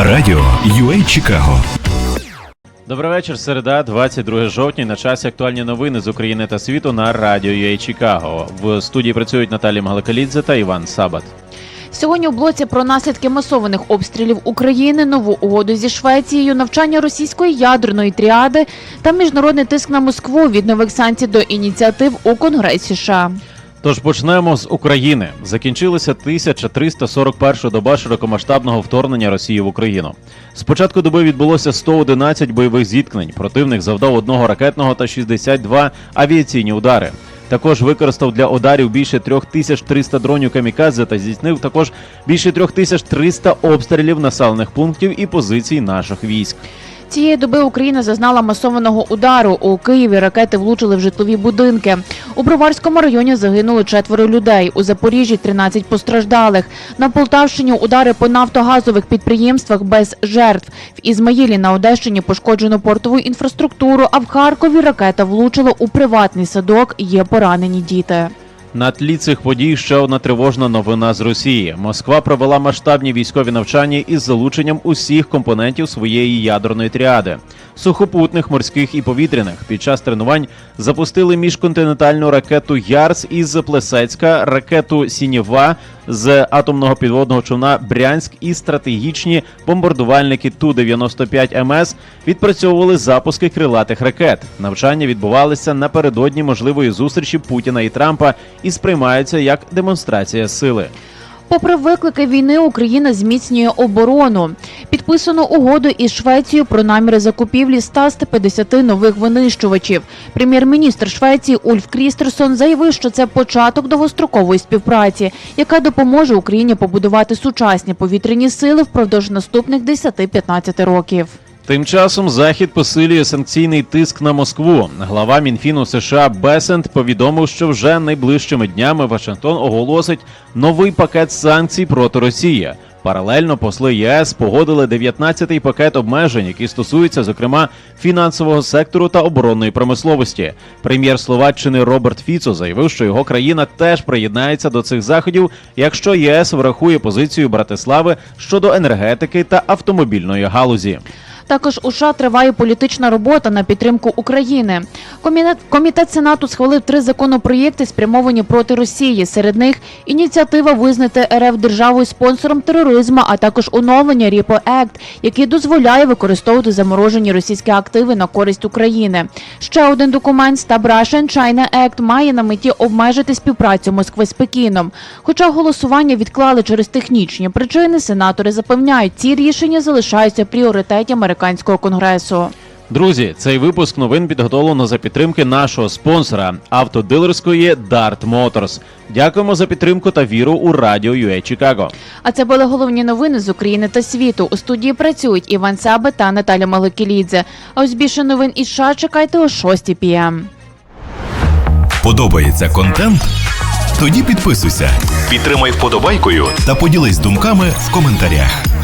Радіо UA Чикаго. Добрий вечір, середа, 22 жовтня. На часі актуальні новини з України та світу на радіо UA Чикаго. В студії працюють Наталія Магалакалідзе та Іван Сабат. Сьогодні у блоці про наслідки масованих обстрілів України, нову угоду зі Швецією, навчання російської ядерної тріади та міжнародний тиск на Москву від нових санкцій до ініціатив у Конгресі США. Тож почнемо з України. Закінчилася 1341 доба широкомасштабного вторгнення Росії в Україну. З початку доби відбулося 111 бойових зіткнень. Противник завдав одного ракетного та 62 авіаційні удари. Також використав для ударів більше 3300 дронів камікадзе та здійснив також більше 3300 обстрілів населених пунктів і позицій наших військ. Цієї доби Україна зазнала масованого удару. У Києві ракети влучили в житлові будинки. У Броварському районі загинули четверо людей. У Запоріжжі 13 постраждалих. На Полтавщині удари по нафтогазових підприємствах без жертв. В Ізмаїлі на Одещині пошкоджено портову інфраструктуру, а в Харкові ракета влучила у приватний садок. Є поранені діти. На тлі цих подій ще одна тривожна новина з Росії. Москва провела масштабні військові навчання із залученням усіх компонентів своєї ядерної тріади сухопутних, морських і повітряних. Під час тренувань запустили міжконтинентальну ракету Ярс із Плесецька, ракету Сінєва з атомного підводного човна Брянськ і стратегічні бомбардувальники Ту-95 МС відпрацьовували запуски крилатих ракет. Навчання відбувалися напередодні можливої зустрічі Путіна і Трампа і сприймаються як демонстрація сили. Попри виклики війни, Україна зміцнює оборону. Підписано угоду із Швецією про наміри закупівлі 150 нових винищувачів. Прем'єр-міністр Швеції Ульф Крістерсон заявив, що це початок довгострокової співпраці, яка допоможе Україні побудувати сучасні повітряні сили впродовж наступних 10-15 років. Тим часом Захід посилює санкційний тиск на Москву. Глава Мінфіну США Бесент повідомив, що вже найближчими днями Вашингтон оголосить новий пакет санкцій проти Росії. Паралельно посли ЄС погодили 19-й пакет обмежень, які стосуються, зокрема, фінансового сектору та оборонної промисловості. Прем'єр Словаччини Роберт Фіцо заявив, що його країна теж приєднається до цих заходів, якщо єС врахує позицію Братислави щодо енергетики та автомобільної галузі. Також у США триває політична робота на підтримку України. Комітет, Сенату схвалив три законопроєкти, спрямовані проти Росії. Серед них ініціатива визнати РФ державою спонсором тероризму, а також оновлення РІПО Act, який дозволяє використовувати заморожені російські активи на користь України. Ще один документ Stop Russian China Act має на меті обмежити співпрацю Москви з Пекіном. Хоча голосування відклали через технічні причини, сенатори запевняють, ці рішення залишаються в пріоритеті американського конгресу. Друзі, цей випуск новин підготовлено за підтримки нашого спонсора автодилерської Dart Motors. Дякуємо за підтримку та віру у радіо UA Чикаго. А це були головні новини з України та світу. У студії працюють Іван Саби та Наталя Маликілідзе. А ось більше новин із США чекайте о 6 пм. Подобається контент? Тоді підписуйся, підтримай вподобайкою та поділись думками в коментарях.